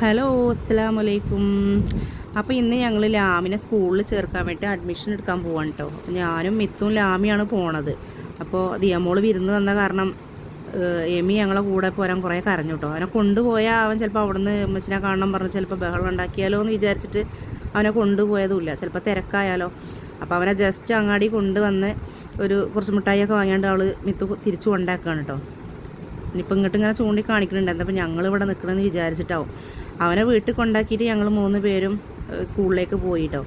Hello അസ്സാം വലൈക്കും അപ്പോൾ ഇന്ന് ഞങ്ങൾ ലാമിനെ സ്കൂളിൽ ചേർക്കാൻ വേണ്ടി അഡ്മിഷൻ എടുക്കാൻ പോവാണ് കേട്ടോ അപ്പോൾ ഞാനും മിത്തും ലാമിയാണ് പോണത്. അപ്പോൾ ദിയമോൾ വിരുന്ന് വന്ന കാരണം എമി ഞങ്ങളെ കൂടെ പോരാൻ കുറേ കരഞ്ഞു കേട്ടോ അവനെ കൊണ്ടുപോയാൽ അവൻ ചിലപ്പോൾ അവിടുന്ന് അമ്മച്ചിനെ കാണണം പറഞ്ഞ് ചിലപ്പോൾ ബഹളം ഉണ്ടാക്കിയാലോ എന്ന് വിചാരിച്ചിട്ട് അവനെ കൊണ്ടുപോയതുമില്ല. ചിലപ്പോൾ തിരക്കായാലോ. അപ്പോൾ അവനെ ജസ്റ്റ് അങ്ങാടി കൊണ്ടുവന്ന് ഒരു കുറച്ച് മിഠായിയൊക്കെ വാങ്ങിയാണ്ട് അവൾ മിത്തു തിരിച്ചു കൊണ്ടാക്കുകയാണ് കേട്ടോ ഇനിയിപ്പോൾ ഇങ്ങോട്ട് ഇങ്ങനെ ചൂണ്ടി എന്താ ഞങ്ങൾ ഇവിടെ നിൽക്കണമെന്ന് വിചാരിച്ചിട്ടാവും. അവനെ വീട്ടിൽ കൊണ്ടാക്കിയിട്ട് ഞങ്ങൾ മൂന്ന് പേരും സ്കൂളിലേക്ക് പോയിട്ടോ.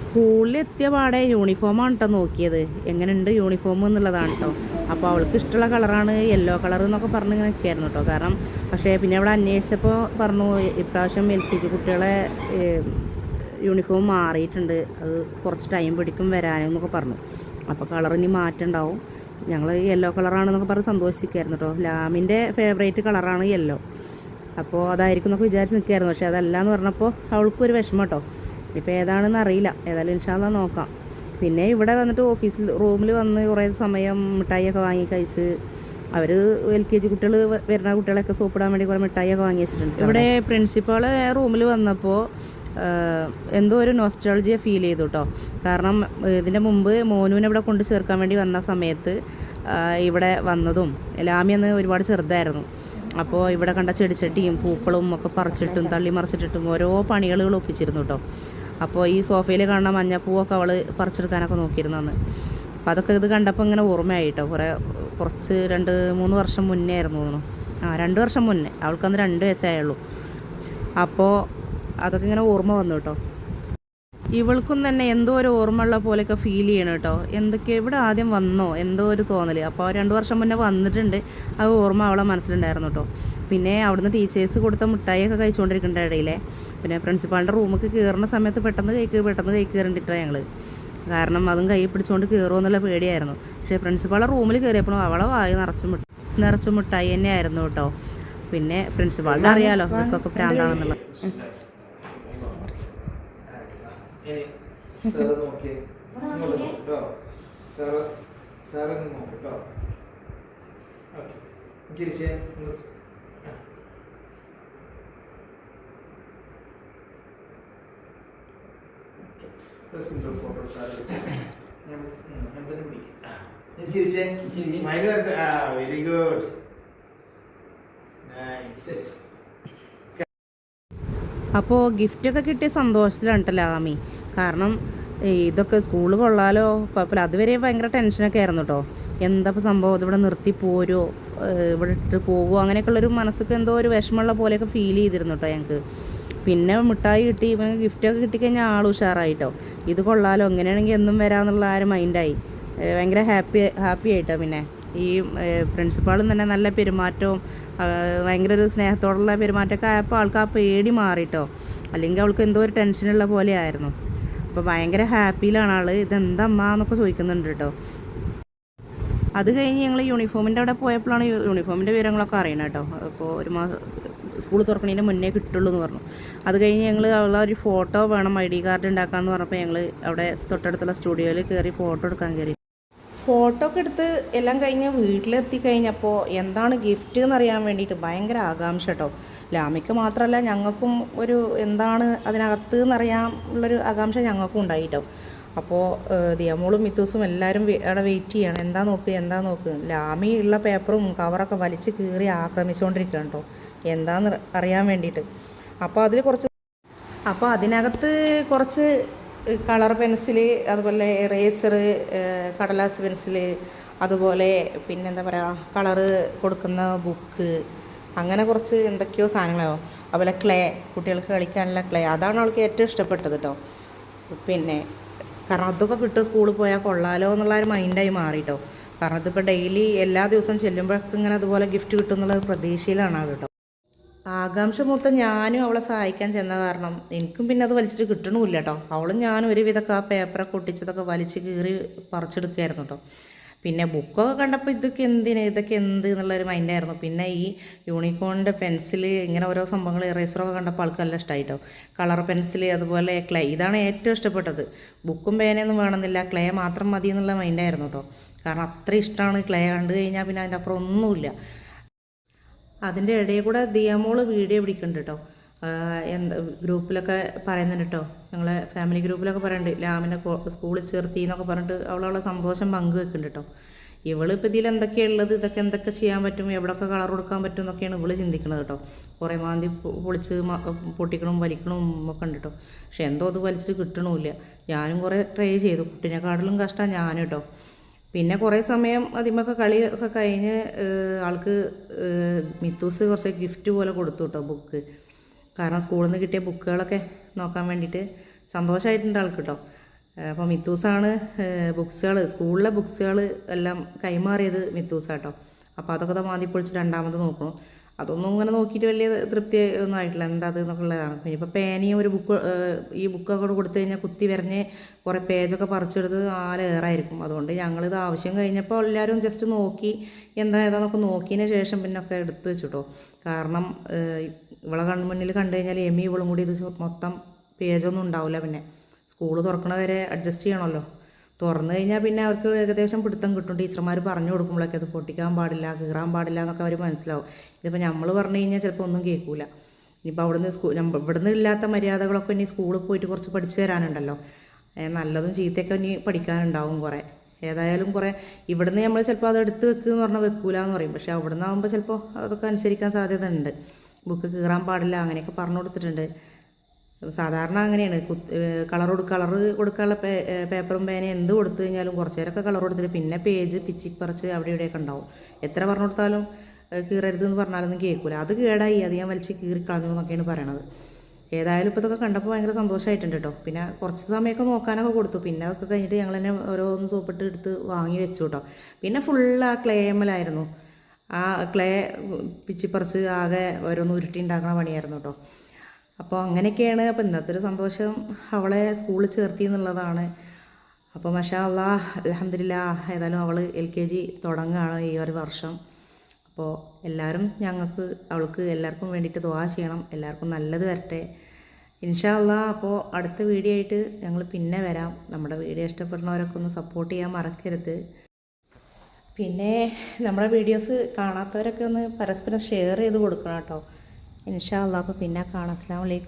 സ്കൂളിൽ എത്തിയ പാടെ യൂണിഫോമാണ് കേട്ടോ നോക്കിയത്. എങ്ങനെയുണ്ട് യൂണിഫോം എന്നുള്ളതാണ് കേട്ടോ അപ്പോൾ അവൾക്ക് ഇഷ്ടമുള്ള കളറാണ് യെല്ലോ കളർ എന്നൊക്കെ പറഞ്ഞ് ഇങ്ങനെ നിൽക്കായിരുന്നു കേട്ടോ കാരണം പക്ഷേ പിന്നെ അവിടെ അന്വേഷിച്ചപ്പോൾ പറഞ്ഞു ഇപ്രാവശ്യം എൽ പി ജി കുട്ടികളെ യൂണിഫോം മാറിയിട്ടുണ്ട്. അത് കുറച്ച് ടൈം പിടിക്കും വരാനെന്നൊക്കെ പറഞ്ഞു. അപ്പോൾ കളർ ഇനി മാറ്റുണ്ടാവും ഞങ്ങൾ യെല്ലോ കളറാണെന്നൊക്കെ പറഞ്ഞ് സന്തോഷിക്കായിരുന്നു കേട്ടോ ലാമിന്റെ ഫേവറേറ്റ് കളറാണ് യെല്ലോ അപ്പോൾ അതായിരിക്കും എന്നൊക്കെ വിചാരിച്ച് നിൽക്കുകയായിരുന്നു പക്ഷേ അതല്ല എന്ന് പറഞ്ഞപ്പോൾ അവൾക്കും ഒരു വിഷമം കേട്ടോ ഇപ്പോൾ ഏതാണെന്ന് അറിയില്ല. ഏതായാലും ഇൻഷാല്ല നോക്കാം. പിന്നെ ഇവിടെ വന്നിട്ട് ഓഫീസിൽ റൂമിൽ വന്ന് കുറേ സമയം മിഠായിയൊക്കെ വാങ്ങി കഴിച്ച് അവർ എൽ കെ ജി കുട്ടികൾ വരുന്ന കുട്ടികളൊക്കെ സോപ്പിടാൻ വേണ്ടി കുറേ മിഠായിയൊക്കെ വാങ്ങി വെച്ചിട്ടുണ്ട് ഇവിടെ പ്രിൻസിപ്പാൾ റൂമിൽ വന്നപ്പോൾ എന്തോ ഒരു നോസ്റ്റോളജിയെ ഫീൽ ചെയ്തു കേട്ടോ കാരണം ഇതിന്റെ മുമ്പ് മോനുവിനെ ഇവിടെ കൊണ്ട് ചേർക്കാൻ വേണ്ടി വന്ന സമയത്ത് ഇവിടെ വന്നതും ലാമി അന്ന് ഒരുപാട് ചെറുതായിരുന്നു. അപ്പോൾ ഇവിടെ കണ്ട ചെടിച്ചട്ടിയും പൂക്കളും ഒക്കെ പറിച്ചിട്ടും തള്ളി മറിച്ചിട്ടിട്ടും ഓരോ പണികളുകൾ ഒപ്പിച്ചിരുന്നു കേട്ടോ അപ്പോൾ ഈ സോഫയിൽ കാണുന്ന മഞ്ഞപ്പൂവൊക്കെ അവൾ പറിച്ചെടുക്കാനൊക്കെ നോക്കിയിരുന്നു അന്ന് അപ്പോൾ അതൊക്കെ ഇത് കണ്ടപ്പോൾ ഇങ്ങനെ ഓർമ്മയായി കുറേ കുറച്ച് രണ്ട് മൂന്ന് വർഷം മുന്നേ ആയിരുന്നു തോന്നുന്നു. ആ രണ്ട് വർഷം മുന്നേ. അവൾക്കന്ന് രണ്ട് വയസ്സേ ആയുള്ളൂ. അപ്പോൾ അതൊക്കെ ഇങ്ങനെ ഓർമ്മ വന്നു കേട്ടോ ഇവൾക്കും തന്നെ എന്തോ ഒരു ഓർമ്മയുള്ള പോലെയൊക്കെ ഫീൽ ചെയ്യണം കേട്ടോ. എന്തൊക്കെ ഇവിടെ ആദ്യം വന്നോ? എന്തോ ഒരു തോന്നൽ അപ്പോൾ രണ്ട് വർഷം മുന്നേ വന്നിട്ടുണ്ട്. ആ ഓർമ്മ അവളെ മനസ്സിലുണ്ടായിരുന്നു കേട്ടോ. പിന്നെ അവിടുന്ന് ടീച്ചേഴ്സ് കൊടുത്ത മിഠായിയൊക്കെ കഴിച്ചുകൊണ്ടിരിക്കേണ്ട ഇടയിലെ. പിന്നെ പ്രിൻസിപ്പാളിന്റെ റൂമൊക്കെ കയറുന്ന സമയത്ത് പെട്ടെന്ന് കൈ പെട്ടെന്ന് കൈ കയറിണ്ടിട്ടാണ് ഞങ്ങൾ കാരണം അതും കൈ പിടിച്ചുകൊണ്ട് കയറുമോ എന്നുള്ള പേടിയായിരുന്നു. പക്ഷേ പ്രിൻസിപ്പാളെ റൂമിൽ കയറിയപ്പോഴും അവളെ വായു നിറച്ച് മുട്ട നിറച്ച് മുട്ടായി തന്നെയായിരുന്നു കേട്ടോ. പിന്നെ പ്രിൻസിപ്പാളിനെ അറിയാലോ ഇവർക്കൊക്കെ പ്രാന്താണെന്നുള്ളത്. സാറ് നോക്കിയേ. ഇങ്ങോട്ട് കേട്ടോ സാറ് സാറ് നോക്ക് കേട്ടോ ഓക്കെ ചിരിച്ചേ. ഫോട്ടോ സാറ് തന്നെ പിടിക്കാം ഞാൻ ചിരിച്ചേ. സ്മൈൽ വെരി ഗുഡ് നൈസ് അപ്പോൾ ഗിഫ്റ്റൊക്കെ കിട്ടിയ സന്തോഷത്തിലാണ് കേട്ടോ ലാമി. കാരണം ഇതൊക്കെ സ്കൂൾ കൊള്ളാലോ കുഴപ്പമില്ല അതുവരെ ഭയങ്കര ടെൻഷനൊക്കെ ആയിരുന്നു കേട്ടോ എന്താ സംഭവം? ഇതിവിടെ നിർത്തി പോരോ? ഇവിടെ ഇട്ട് പോകുമോ അങ്ങനെയൊക്കെയുള്ളൊരു മനസ്സൊക്കെ എന്തോ ഒരു വിഷമമുള്ള പോലെയൊക്കെ ഫീൽ ചെയ്തിരുന്നു കേട്ടോ ഞങ്ങൾക്ക് പിന്നെ മിഠായി കിട്ടി ഇവന് ഗിഫ്റ്റൊക്കെ കിട്ടിക്കഴിഞ്ഞാൽ ആൾ ഉഷാറായിട്ടോ ഇത് കൊള്ളാലോ എങ്ങനെയാണെങ്കിൽ എന്നും വരാമെന്നുള്ള ആ ഒരു മൈൻഡായി ഭയങ്കര ഹാപ്പി ഹാപ്പി ആയിട്ടോ പിന്നെ? ഈ പ്രിൻസിപ്പാളും തന്നെ നല്ല പെരുമാറ്റവും ഭയങ്കര ഒരു സ്നേഹത്തോടുള്ള പെരുമാറ്റമൊക്കെ ആയപ്പോൾ ആൾക്ക് ആ പേടി മാറിട്ടോ. അല്ലെങ്കിൽ അവൾക്ക് എന്തോ ഒരു ടെൻഷനുള്ള പോലെ ആയിരുന്നു. അപ്പോൾ ഭയങ്കര ഹാപ്പിയിലാണ് ആൾ ഇതെന്തമ്മ എന്നൊക്കെ ചോദിക്കുന്നുണ്ട് കേട്ടോ. അത് കഴിഞ്ഞ് ഞങ്ങൾ യൂണിഫോമിന്റെ അവിടെ പോയപ്പോഴാണ് യൂണിഫോമിന്റെ വിവരങ്ങളൊക്കെ അറിയണം കേട്ടോ. അപ്പോൾ ഒരു മാസം സ്കൂൾ തുറക്കുന്നതിന് മുന്നേ കിട്ടുള്ളൂ എന്ന് പറഞ്ഞു. അത് കഴിഞ്ഞ് ഞങ്ങൾ അവളെ ഒരു ഫോട്ടോ വേണം ഐ ഡി കാർഡ് ഉണ്ടാക്കാമെന്ന് പറഞ്ഞപ്പോൾ ഞങ്ങൾ അവിടെ തൊട്ടടുത്തുള്ള സ്റ്റുഡിയോയിൽ കയറി ഫോട്ടോ എടുക്കാൻ കയറി. ഫോട്ടോ ഒക്കെ എടുത്ത് എല്ലാം കഴിഞ്ഞ് വീട്ടിലെത്തി കഴിഞ്ഞപ്പോൾ എന്താണ് ഗിഫ്റ്റ് എന്നറിയാൻ വേണ്ടിയിട്ട് ഭയങ്കര ആകാംക്ഷ കേട്ടോ ലാമിക്ക് മാത്രമല്ല ഞങ്ങൾക്കും ഒരു എന്താണ് അതിനകത്ത് എന്നറിയാൻ ഉള്ളൊരു ആകാംക്ഷ ഞങ്ങൾക്കും ഉണ്ടായി കേട്ടോ അപ്പോൾ ദിയമോളും മിത്തൂസും എല്ലാവരും അവിടെ വെയിറ്റ് ചെയ്യണം. എന്താ നോക്ക് എന്താ നോക്ക്. ലാമി ഉള്ള പേപ്പറും കവറൊക്കെ വലിച്ച് കീറി ആക്രമിച്ചുകൊണ്ടിരിക്കുകയാണ് കേട്ടോ എന്താന്ന് അറിയാൻ വേണ്ടിയിട്ട്. അപ്പോൾ അതിൽ കുറച്ച് അപ്പോൾ അതിനകത്ത് കുറച്ച് കളർ പെൻസിൽ അതുപോലെ എറേസർ കടലാസ് പെൻസിൽ അതുപോലെ പിന്നെന്താ പറയുക കളറ് കൊടുക്കുന്ന ബുക്ക് അങ്ങനെ കുറച്ച് എന്തൊക്കെയോ സാധനങ്ങളോ. അതുപോലെ ക്ലേ കുട്ടികൾക്ക് കളിക്കാനുള്ള ക്ലേ അതാണ് അവൾക്ക് ഏറ്റവും ഇഷ്ടപ്പെട്ടത് കേട്ടോ പിന്നെ കാരണം അതൊക്കെ കിട്ടും സ്കൂളിൽ പോയാൽ കൊള്ളാലോ എന്നുള്ള ഒരു മൈൻഡായി മാറി കേട്ടോ കാരണം ഇതിപ്പോൾ ഡെയിലി എല്ലാ ദിവസവും ചെല്ലുമ്പോഴൊക്കെ ഇങ്ങനെ അതുപോലെ ഗിഫ്റ്റ് കിട്ടും എന്നുള്ള പ്രതീക്ഷയിലാണ് അവൾ കേട്ടോ ആകാംക്ഷ മൊത്തം ഞാനും അവളെ സഹായിക്കാൻ ചെന്ന കാരണം എനിക്കും പിന്നെ അത് വലിച്ചിട്ട് കിട്ടണമില്ല കേട്ടോ അവളും ഞാനും ഒരുവിധമൊക്കെ ആ പേപ്പറൊക്കെ ഒട്ടിച്ചതൊക്കെ വലിച്ച് കീറി പറിച്ചെടുക്കുകയായിരുന്നു കേട്ടോ പിന്നെ ബുക്കൊക്കെ കണ്ടപ്പോൾ ഇതൊക്കെ എന്തിന്? ഇതൊക്കെ എന്ത് എന്നുള്ളൊരു മൈൻഡായിരുന്നു പിന്നെ ഈ യൂണിക്കോണിന്റെ പെൻസിൽ ഇങ്ങനെ ഓരോ സംഭവങ്ങൾ ഇറേസറൊക്കെ കണ്ടപ്പോൾ ആൾക്ക് നല്ല ഇഷ്ടമായിട്ടോ കളർ പെൻസിൽ അതുപോലെ ക്ലേ ഇതാണ് ഏറ്റവും ഇഷ്ടപ്പെട്ടത്. ബുക്കും പേനയൊന്നും വേണമെന്നില്ല. ക്ലേ മാത്രം മതി എന്നുള്ള മൈൻഡായിരുന്നു കേട്ടോ കാരണം അത്ര ഇഷ്ടമാണ് ക്ലേ കണ്ടു കഴിഞ്ഞാൽ പിന്നെ അതിന്റെ അപ്പുറം ഒന്നുമില്ല. അതിന്റെ ഇടയിൽ കൂടെ ദിയാമോൾ വീഡിയോ പിടിക്കുന്നുണ്ട് കേട്ടോ. എന്താ ഗ്രൂപ്പിലൊക്കെ പറയുന്നുണ്ട് കേട്ടോ. ഞങ്ങളെ ഫാമിലി ഗ്രൂപ്പിലൊക്കെ പറയുന്നുണ്ട്. ലാമിനെ സ്കൂളിൽ ചേർത്തി എന്നൊക്കെ പറഞ്ഞിട്ട് അവളുള്ള സന്തോഷം പങ്കുവെക്കുന്നുണ്ട് കേട്ടോ. ഇവൾ ഇപ്പം ഇതിൽ എന്തൊക്കെയുള്ളത് ഇതൊക്കെ എന്തൊക്കെ ചെയ്യാൻ പറ്റും എവിടെയൊക്കെ കളർ കൊടുക്കാൻ പറ്റും എന്നൊക്കെയാണ് ഇവൾ ചിന്തിക്കുന്നത് കേട്ടോ. കുറേ മാന്തി പൊളിച്ച് പൊട്ടിക്കണം വലിക്കണം ഒക്കെ ഉണ്ട് കേട്ടോ. പക്ഷെ എന്തോ അത് വലിച്ചിട്ട് കിട്ടണമില്ല ഞാനും കുറേ ട്രൈ ചെയ്തു. കുട്ടിനെക്കാട്ടിലും കഷ്ടമാണ് ഞാനും കേട്ടോ. പിന്നെ കുറേ സമയം അതിമൊക്കെ കളിയൊക്കെ കഴിഞ്ഞ് ആൾക്ക് മിത്തൂസ് കുറച്ച് ഗിഫ്റ്റ് പോലെ കൊടുത്തു കേട്ടോ ബുക്ക്. കാരണം സ്കൂളിൽ നിന്ന് കിട്ടിയ ബുക്കുകളൊക്കെ നോക്കാൻ വേണ്ടിയിട്ട് സന്തോഷമായിട്ടുണ്ട് ആൾക്ക് കേട്ടോ അപ്പോൾ മിത്തൂസാണ് ബുക്സുകൾ സ്കൂളിലെ ബുക്സുകൾ എല്ലാം കൈമാറിയത് മിത്തൂസാട്ടോ. അപ്പോൾ അതൊക്കെ ദാ മാന്തി പൊളിച്ച് രണ്ടാമത് നോക്കണം. അതൊന്നും ഇങ്ങനെ നോക്കിയിട്ട് വലിയ തൃപ്തി ഒന്നും ആയിട്ടില്ല. എന്താ അത് എന്നുള്ളതാണ് പിന്നെ ഇപ്പോൾ പേനയും ഒരു ബുക്ക് ഈ ബുക്കൊക്കെ കൂടെ കൊടുത്തു കഴിഞ്ഞാൽ കുത്തി വരഞ്ഞ് കുറേ പേജൊക്കെ പറിച്ചെടുത്ത് ആലേറായിരിക്കും അതുകൊണ്ട് ഞങ്ങളിത് ആവശ്യം കഴിഞ്ഞപ്പോൾ എല്ലാവരും ജസ്റ്റ് നോക്കി എന്താ ഏതാന്നൊക്കെ നോക്കിയതിന് ശേഷം പിന്നെ ഒക്കെ എടുത്തു വെച്ചിട്ടോ. കാരണം ഇവളെ കൺമുന്നിൽ കണ്ടു കഴിഞ്ഞാൽ എമി ഇവളും കൂടി ഇത് മൊത്തം പേജൊന്നും ഉണ്ടാവില്ല പിന്നെ. സ്കൂൾ തുറക്കണ വരെ അഡ്ജസ്റ്റ് ചെയ്യണമല്ലോ. തുറന്നു കഴിഞ്ഞാൽ പിന്നെ അവർക്ക് ഏകദേശം പിടുത്തം കിട്ടും. ടീച്ചർമാർ പറഞ്ഞു കൊടുക്കുമ്പോഴൊക്കെ അത് പൊട്ടിക്കാൻ പാടില്ല കീറാൻ പാടില്ല എന്നൊക്കെ അവർ മനസ്സിലാവും. ഇതിപ്പോൾ നമ്മൾ പറഞ്ഞു കഴിഞ്ഞാൽ ചിലപ്പോൾ ഒന്നും കേൾക്കൂല ഇനിയിപ്പോൾ അവിടുന്ന് സ്കൂ ഇവിടുന്ന് ഇല്ലാത്ത മര്യാദകളൊക്കെ ഇനി സ്കൂളിൽ പോയിട്ട് കുറച്ച് പഠിച്ചു തരാനുണ്ടല്ലോ. നല്ലതും ചീത്തയൊക്കെ ഇനി പഠിക്കാനുണ്ടാവും കുറേ. ഏതായാലും കുറേ ഇവിടുന്ന് നമ്മൾ ചിലപ്പോൾ അത് എടുത്ത് വെക്കുക എന്ന് പറഞ്ഞാൽ വെക്കൂല എന്ന് പറയും. പക്ഷേ അവിടുന്ന് ആകുമ്പോൾ ചിലപ്പോൾ അതൊക്കെ അനുസരിക്കാൻ സാധ്യത ഉണ്ട് ബുക്ക് കീറാൻ പാടില്ല അങ്ങനെയൊക്കെ പറഞ്ഞു കൊടുത്തിട്ടുണ്ട്. സാധാരണ അങ്ങനെയാണ്. കുത്ത് കളർ കളർ കൊടുക്കാനുള്ള പേ പേപ്പറും പേനയും എന്ത് കൊടുത്തു കഴിഞ്ഞാലും കുറച്ച് നേരമൊക്കെ കളർ കൊടുത്തിട്ട് പിന്നെ പേജ് പിച്ചിപ്പറിച്ച് അവിടെ ഇവിടെയൊക്കെ ഉണ്ടാവും. എത്ര പറഞ്ഞു കൊടുത്താലും കീറരുതെന്ന് പറഞ്ഞാലൊന്നും കേൾക്കില്ല അത് കേടായി അത് ഞാൻ വലിച്ച് കീറിക്കളഞ്ഞു എന്നൊക്കെയാണ് പറയണത്. ഏതായാലും ഇപ്പോൾ ഇതൊക്കെ കണ്ടപ്പോൾ ഭയങ്കര സന്തോഷമായിട്ടുണ്ട് കേട്ടോ പിന്നെ കുറച്ച് സമയമൊക്കെ നോക്കാനൊക്കെ കൊടുത്തു. പിന്നെ അതൊക്കെ കഴിഞ്ഞിട്ട് ഞങ്ങൾ തന്നെ ഓരോന്ന് സോപ്പിട്ട് എടുത്ത് വാങ്ങി വെച്ചു കേട്ടോ പിന്നെ ഫുള്ള് ആ ക്ലേമലായിരുന്നു ആ ക്ലേ പിച്ചിപ്പറിച്ച് ആകെ ഓരോന്ന് ഉരുട്ടി ഉണ്ടാക്കുന്ന പണിയായിരുന്നു കേട്ടോ അപ്പോൾ അങ്ങനെയൊക്കെയാണ്. അപ്പോൾ ഇന്നത്തെ ഒരു സന്തോഷം അവളെ സ്കൂളിൽ ചേർത്തി എന്നുള്ളതാണ്. അപ്പോൾ മഷാ അല്ലാ അലഹമില്ല ഏതായാലും അവൾ എൽ കെ ജി തുടങ്ങുകയാണ് ഈ ഒരു വർഷം. അപ്പോൾ എല്ലാവരും ഞങ്ങൾക്ക് അവൾക്ക് എല്ലാവർക്കും വേണ്ടിയിട്ട് ദുവാ ചെയ്യണം. എല്ലാവർക്കും നല്ലത് വരട്ടെ. ഇൻഷാ അല്ലാ അപ്പോൾ അടുത്ത വീഡിയോ ആയിട്ട് ഞങ്ങൾ പിന്നെ വരാം. നമ്മുടെ വീഡിയോ ഇഷ്ടപ്പെടുന്നവരൊക്കെ ഒന്ന് സപ്പോർട്ട് ചെയ്യാൻ മറക്കരുത്. പിന്നെ നമ്മുടെ വീഡിയോസ് കാണാത്തവരൊക്കെ ഒന്ന് പരസ്പരം ഷെയർ ചെയ്ത് കൊടുക്കണം കേട്ടോ. ഇൻഷാ അല്ലാ അപ്പോൾ പിന്നെ കാണാം. അസ്സാം വലൈക്കും